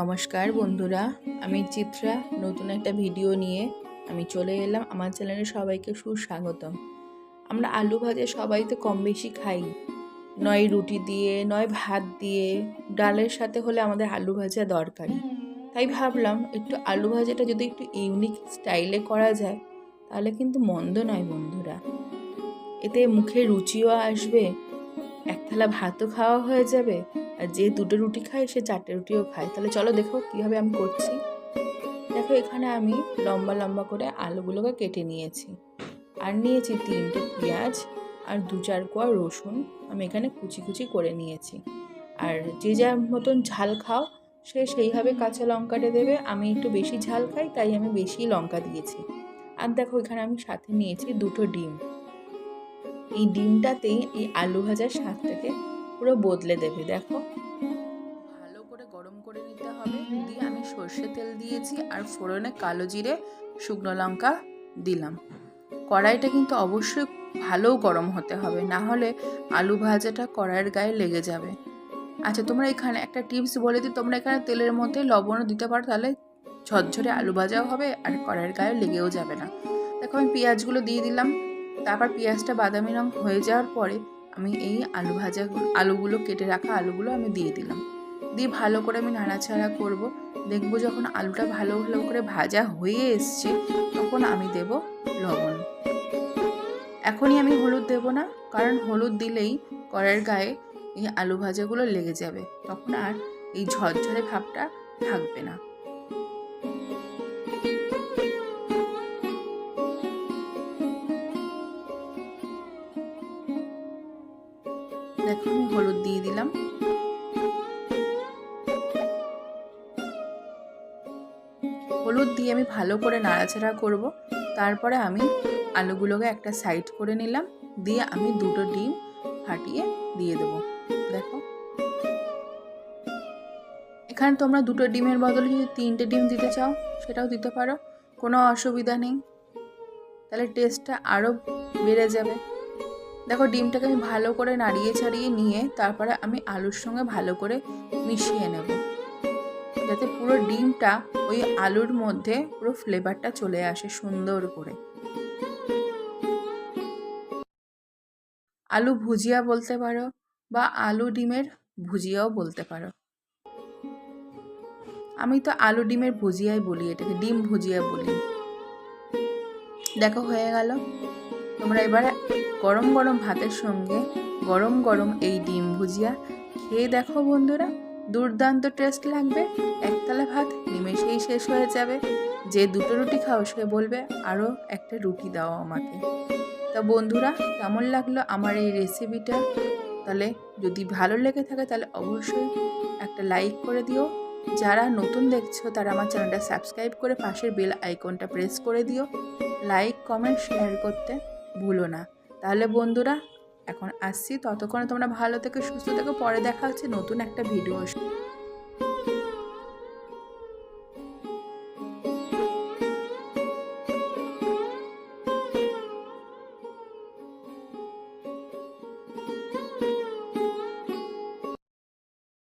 নমস্কার বন্ধুরা, আমি চিত্রা। নতুন একটা ভিডিও নিয়ে আমি চলে এলাম আমার চ্যানেলে সবাইকে সুস্বাগতম। আমরা আলু ভাজা সবাই তো কম বেশি খাই। নয় রুটি দিয়ে, নয় ভাত দিয়ে, ডালের সাথে হলে আমাদের আলু ভাজা দরকারি। তাই ভাবলাম একটু আলু ভাজাটা যদি একটু ইউনিক স্টাইলে করা যায়, তাহলে কিন্তু মন্দ নয় বন্ধুরা। এতে মুখে রুচিও আসবে এক থালা ভাতও খাওয়া হয়ে যাবে, আর যে দুটো রুটি খায় সে চারটে রুটিও খায়। তাহলে চলো দেখো কীভাবে আমি করছি। দেখো এখানে আমি লম্বা লম্বা করে আলুগুলোকে কেটে নিয়েছি। আর নিয়েছি তিনটে পেঁয়াজ আর দু চার কোয়া রসুন। আমি এখানে কুচি কুচি করে নিয়েছি। আর যে যার মতন ঝাল খাও, সে সেইভাবে কাঁচা লঙ্কাটা দেবে। আমি একটু বেশি ঝাল খাই, তাই আমি বেশি লঙ্কা দিয়েছি। আর দেখো এখানে আমি সাথে নিয়েছি দুটো ডিম। এই ডিমটাতেই এই আলু ভাজার স্বাদটাকে পুরো বদলে দেবে, দেখো। ভালো করে গরম করে নিতে হবে। দিয়ে আমি সর্ষে তেল দিয়েছি আর ফোড়নে কালো জিরে, শুকনো লঙ্কা দিলাম। কড়াইটা কিন্তু অবশ্যই ভালো গরম হতে হবে, না হলে আলু ভাজাটা কড়াইয়ের গায়ে লেগে যাবে। আচ্ছা তোমরা এখানে একটা টিপস বলে দিই, তোমরা এখানে তেলের মধ্যে লবণও দিতে পারো, তাহলে ঝরঝরে আলু ভাজাও হবে আর কড়াইয়ের গায়ে লেগেও যাবে না। দেখো, আমি পেঁয়াজগুলো দিয়ে দিলাম। তারপর পেঁয়াজটা বাদামি রং হয়ে যাওয়ার পরে আমি এই আলু ভাজা আলুগুলো কেটে রাখা আলুগুলো আমি দিয়ে দিলাম। দিয়ে ভালো করে আমি নাড়াচাড়া করব। দেখব যখন আলুটা ভালো ভালো করে ভাজা হয়ে এসছে, তখন আমি দেব লবণ। এখনই আমি হলুদ দেব না, কারণ হলুদ দিলেই কড়াইয়ের গায়ে এই আলু ভাজাগুলো লেগে যাবে। তখন আর এই ঝরঝরে ভাবটা থাকবে না। দেখো আমি হলুদ দিয়ে দিলাম। হলুদ দিয়ে আমি ভালো করে নাড়াচাড়া করব। তারপরে আমি আলুগুলোকে একটা সাইড করে নিলাম। দিয়ে আমি দুটো ডিম ফাটিয়ে দিয়ে দেবো। দেখো। এখানে তোমরা দুটো ডিমের বদলে যদি তিনটে ডিম দিতে চাও, সেটাও দিতে পারো। কোনো অসুবিধা নেই। তাহলে টেস্টটা আরও বেড়ে যাবে। দেখো, ডিমটাকে আমি ভালো করে নাড়িয়ে ছাড়িয়ে নিয়ে তারপরে আমি আলুর সঙ্গে ভালো করে মিশিয়ে নেব। যাতে পুরো ডিমটা ওই আলুর মধ্যে পুরো ফ্লেভারটা চলে আসে সুন্দর করে। আলু ভুজিয়া বলতে পারো বা আলু ডিমের ভুজিয়াও বলতে পারো। আমি তো আলু ডিমের ভুজিয়াই বলি এটাকে, ডিম ভুজিয়া বলি। দেখো, হয়ে গেল। তোমরা এবারে গরম গরম ভাতের সঙ্গে গরম গরম এই ডিম ভুজিয়া খেয়ে দেখো বন্ধুরা। দুর্দান্ত টেস্ট লাগবে। একতলা ভাত নিমেষেই শেষ হয়ে যাবে। যে দুটো রুটি খাও সে বলবে আরও একটা রুটি দাও আমাকে। তা বন্ধুরা, কেমন লাগল আমার এই রেসিপিটা তাহলে যদি ভালো লেগে থাকে তাহলে অবশ্যই একটা লাইক করে দিও। যারা নতুন দেখছ, তারা আমার চ্যানেলটা সাবস্ক্রাইব করে পাশের বেল আইকনটা প্রেস করে দিও। লাইক কমেন্ট শেয়ার করতে ভুলো না। তাহলে বন্ধুরা, এখন আসছি। ততক্ষণে তোমরা ভালো থেকে, সুস্থ থেকে। পরে দেখা হচ্ছে নতুন একটা ভিডিও